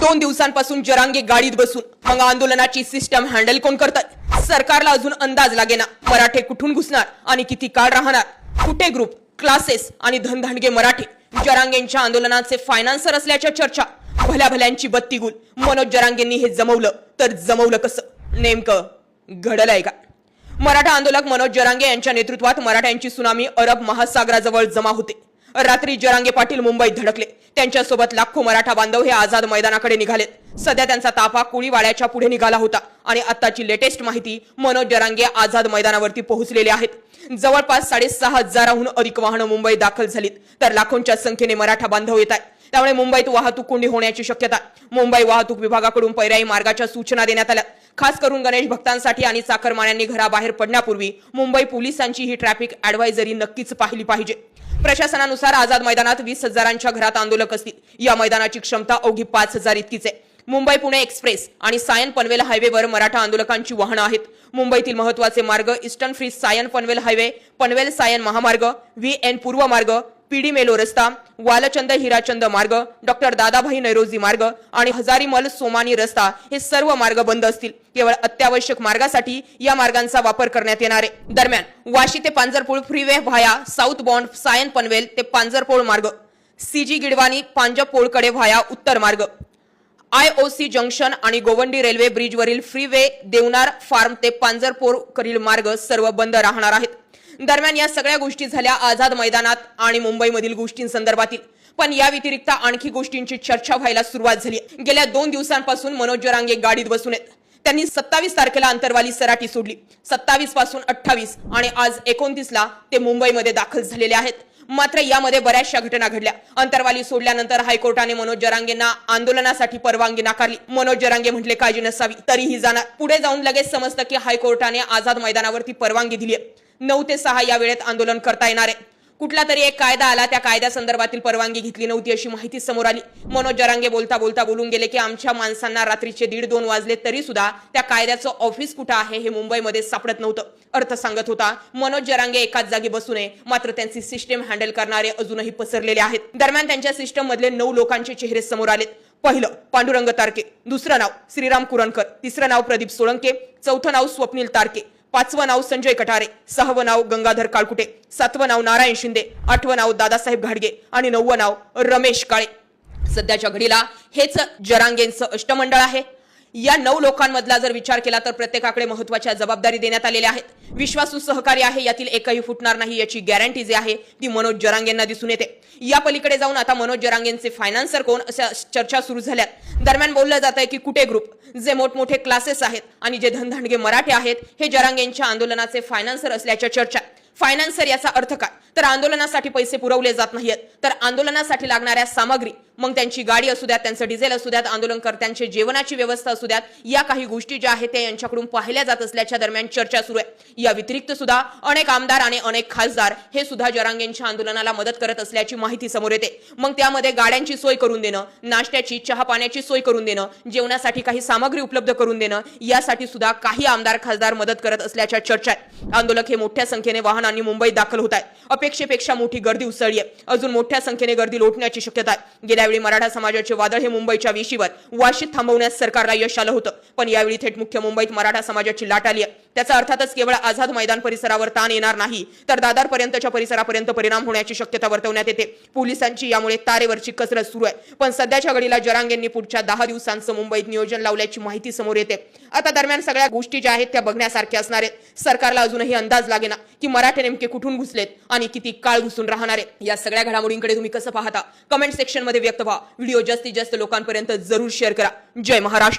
दोन दिवसांपासून जरांगे गाडीत बसून मग आंदोलनाची सिस्टम हँडल कोण करतात? सरकारला अजून अंदाज लागेना. मराठे कुठून घुसणार आणि किती काळ राहणार? कुठे ग्रुप क्लासेस आणि धनधांडगे मराठे? जरांगेंच्या आंदोलनाचे फायनान्सर असल्याच्या चर्चा. भल्या भल्यांची बत्ती गुल मनोज जरांगेंनी हे जमवलं. तर जमवलं कसं? नेमकं घडलंय का? मराठा आंदोलक मनोज जरांगे यांच्या नेतृत्वात मराठ्यांची सुनामी अरब महासागराजवळ जमा होते. रात्री जरांगे पाटील मुंबईत धडकले. त्यांच्यासोबत लाखो मराठा बांधव हे आझाद मैदानाकडे निघालेत. सध्या त्यांचा ताफा कुळीवाड्याच्या पुढे निघाला होता आणि आताची लेटेस्ट माहिती मनोज जरांगे आझाद मैदानावरती पोहोचलेले आहेत. जवळपास साडेसहा हजाराहून अधिक वाहनं मुंबईत दाखल झालीत तर लाखोंच्या संख्येने मराठा बांधव येत आहेत. त्यामुळे मुंबईत वाहतूक कोंडी होण्याची शक्यता मुंबई वाहतूक विभागाकडून पर्यायी मार्गाच्या सूचना देण्यात आल्या. खास करून गणेश भक्तांसाठी आणि चाकरमान्यांनी घराबाहेर पडण्यापूर्वी मुंबई पोलिसांची ही ट्रॅफिक ऍडवायझरी नक्कीच पाहिली पाहिजे. प्रशासनानुसार आझाद मैदानात वीस हजारांच्या घरात आंदोलक असतील. या मैदानाची क्षमता अवघी पाच हजार इतकीच आहे. मुंबई पुणे एक्सप्रेस आणि सायन पनवेल हायवेवर मराठा आंदोलकांची वाहनं आहेत. मुंबईतील महत्त्वाचे मार्ग eastern free Sion Panvel highway Panvel Sion महामार्ग व्ही एन पूर्व मार्ग पीडी मेलो रस्ता वालचंद हिराचंद मार्ग डॉक्टर दादाभाई नैरोजी मार्ग आणि हजारीमल सोमानी रस्ता हे सर्व मार्ग बंद असतील. केवळ अत्यावश्यक मार्गासाठी या मार्गांचा वापर करण्यात येणार आहे. दरम्यान वाशी ते Panjarpol freeway via south bond Sion Panvel ते पांजरपोळ मार्ग. सीजी गिडवानी पांजपोळकडे व्हाया उत्तर मार्ग. आयओसी जंक्शन आणि गोवंडी रेल्वे ब्रिजवरील फ्रीवे देवनार फार्म ते पांजरपोर करील मार्ग सर्व बंद राहणार आहेत. दरम्यान या सगळ्या गोष्टी झाल्या आझाद मैदानात आणि मुंबईमधील गोष्टींसंदर्भातील. पण या व्यतिरिक्त आणखी गोष्टींची चर्चा व्हायला सुरुवात झाली. गेल्या दोन दिवसांपासून मनोज जरांगे गाडीत बसून आहेत. त्यांनी सत्तावीस तारखेला अंतरवाली सराटी सोडली. सत्तावीसपासून अठ्ठावीस आणि आज एकोणतीसला ते मुंबईमध्ये दाखल झालेले आहेत. मात्र यामध्ये बऱ्याचशा घटना घडल्या. अंतरवाली सोडल्यानंतर हायकोर्टाने मनोज जरांगेंना आंदोलनासाठी परवानगी नाकारली. मनोज जरांगे म्हटले काळजी नसावी तरीही जाणार. पुढे जाऊन लगेच समजतं की हायकोर्टाने आझाद मैदानावरती परवानगी दिली आहे नऊ ते सहा या वेळेत आंदोलन करता येणार आहे. कुठला तरी एक कायदा आला त्या कायद्यासंदर्भातील परवानगी घेतली नव्हती अशी माहिती समोर आली. मनोज जरांगे बोलता बोलता बोलून गेले की आमच्या माणसांना रात्रीचे दीड दोन वाजले तरी सुद्धा त्या कायद्याचं ऑफिस कुठं आहे हे मुंबईमध्ये सापडत नव्हतं अर्थ सांगत होता. मनोज जरांगे एकाच जागी बसू नये मात्र त्यांची सिस्टीम हँडल करणारे अजूनही पसरलेले आहेत. दरम्यान त्यांच्या सिस्टम मधले नऊ लोकांचे चेहरे समोर आलेत. पहिलं पांडुरंग तारके. दुसरं नाव श्रीराम कुरणकर तिसरं नाव प्रदीप सोळंके. चौथं नाव स्वप्नील तारके. पाचवं नाव संजय कटारे सहावं नाव गंगाधर काळकुटे सातवं नाव नारायण शिंदे आठवं नाव दादासाहेब घाडगे आणि नववं नाव रमेश काळे. सध्याच्या घडीला हेच जरांगेंचं अष्टमंडळ आहे. या नऊ लोकांमधला जर विचार केला तर प्रत्येकाकडे महत्त्वाच्या जबाबदारी देण्यात आलेल्या आहेत. विश्वासू सहकारी आहे यातील एकही फुटणार नाही याची गॅरंटी जी आहे ती मनोज जरांगेंना दिसून येते. या पलीकडे जाऊन आता मनोज जरांगेंचे फायनान्सर कोण अशा चर्चा सुरू झाल्यात दरम्यान बोललं जात आहे की कुठे ग्रुप जे मोठमोठे क्लासेस आहेत आणि जे धनधांडगे मराठे आहेत हे जरांगेंच्या आंदोलनाचे फायनान्सर असल्याच्या चर्चा. फायनान्सर याचा अर्थ काय? तर आंदोलनासाठी पैसे पुरवले जात नाहीत तर आंदोलनासाठी लागणाऱ्या सामग्री मग त्यांची गाडी असू द्यात त्यांचं डिझेल असू द्यात आंदोलनकर्त्यांची जेवणाची व्यवस्था असू द्यात या काही गोष्टी ज्या आहेत त्या यांच्याकडून पाहिल्या जात असल्याच्या दरम्यान चर्चा सुरू आहे. या व्यतिरिक्त सुद्धा अनेक आमदार आणि अनेक खासदार हे सुद्धा जरांगेंच्या आंदोलनाला मदत करत असल्याची माहिती समोर येते. मग त्यामध्ये गाड्यांची सोय करून देणं नाश्त्याची चहा पाण्याची सोय करून देणं जेवणासाठी काही सामग्री उपलब्ध करून देणं यासाठी सुद्धा काही आमदार खासदार मदत करत असल्याच्या चर्चा आहेत. आंदोलक हे मोठ्या संख्येने वाहनांनी मुंबईत दाखल होत आहेत. अपेक्षेपेक्षा मोठी गर्दी उसळली आहे. अजून मोठ्या संख्येने गर्दी लोटण्याची शक्यता आहे. गेल्या यावेळी मराठा समाजाचे वादळ हे मुंबईच्या वेशीवर वाशीत थांबवण्यास सरकारला यश आलं होतं. पण यावेळी थेट मुख्य मुंबईत मराठा समाजाची लाट आली आहे. त्याचा अर्थातच केवळ आझाद मैदान परिसरावर ताण येणार नाही तर दादरपर्यंतच्या परिसरापर्यंत परिणाम होण्याची शक्यता वर्तवण्यात येते. पोलिसांची यामुळे तारेवरची कसरत सुरू आहे. पण सध्याच्या घडीला जरांगेंनी पुढच्या दहा दिवसांचं मुंबईत नियोजन लावल्याची माहिती समोर येते. आता दरम्यान सगळ्या गोष्टी ज्या आहेत त्या बघण्यासारख्या असणार आहेत. सरकारला अजूनही अंदाज लागेना की मराठे नेमके कुठून घुसलेत आणि किती काळ घुसून राहणार आहेत. या सगळ्या घडामोडींकडे तुम्ही कसं पाहता? कमेंट सेक्शनमध्ये व्यक्त व्हा. व्हिडिओ जास्तीत जास्त लोकांपर्यंत जरूर शेअर करा. जय महाराष्ट्र.